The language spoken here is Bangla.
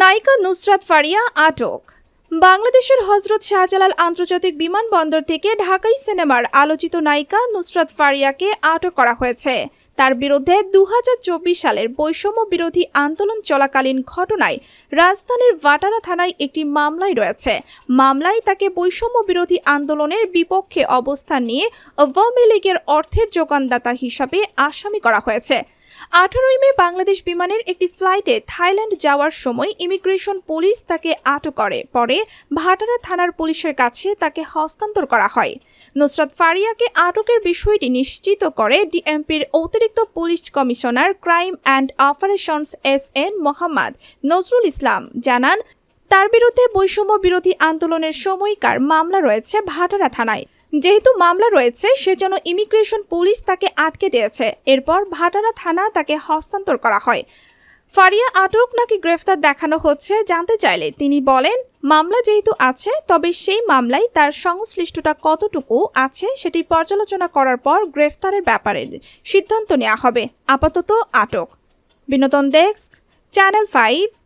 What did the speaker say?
নায়িকা নুসরাত ফারিয়া আটক। বাংলাদেশের হজরত শাহজালাল আন্তর্জাতিক বিমানবন্দর থেকে ঢাকাই সিনেমার আলোচিত নায়িকা নুসরাত ফারিয়াকে আটক করা হয়েছে। তার বিরুদ্ধে দু হাজার চব্বিশ সালের বৈষম্য বিরোধী আন্দোলন চলাকালীন ঘটনায় রাজধানীর ভাটারা থানায় একটি মামলায় রয়েছে। মামলায় তাকে বৈষম্য বিরোধী আন্দোলনের বিপক্ষে অবস্থান নিয়ে আওয়ামী লীগের অর্থের যোগানদাতা হিসাবে আসামি করা হয়েছে। আঠারোই মে বাংলাদেশ বিমানের একটি ফ্লাইটে থাইল্যান্ড যাওয়ার সময় ইমিগ্রেশন পুলিশ তাকে আটক করে। পরে ভাটারা থানার পুলিশের কাছে তাকে হস্তান্তর করা হয়। নুসরাত ফারিয়াকে আটকের বিষয়টি নিশ্চিত করে ডিএমপির অতিরিক্ত police commissioner crime and operations S N Mohammad Nazrul Islam জানান, তার বিরুদ্ধে বৈষম্য বিরোধী আন্দোলনের সময়কার মামলা রয়েছে ভাটারা থানায়। যেহেতু মামলা রয়েছে, সেজন্য ইমিগ্রেশন পুলিশ তাকে আটকে দিয়েছে। এরপর ভাটারা থানা তাকে হস্তান্তর করা হয়। ফারিয়া আটক নাকি গ্রেফতার দেখানো হচ্ছে জানতে চাইলে তিনি বলেন, মামলা যেহেতু আছে, তবে সেই মামলায় তার সংশ্লিষ্টতা কতটুকু আছে সেটি পর্যালোচনা করার পর গ্রেফতারের ব্যাপারে সিদ্ধান্ত নেওয়া হবে। আপাতত আটক। বিনোদন ডেস্ক, চ্যানেল ফাইভ।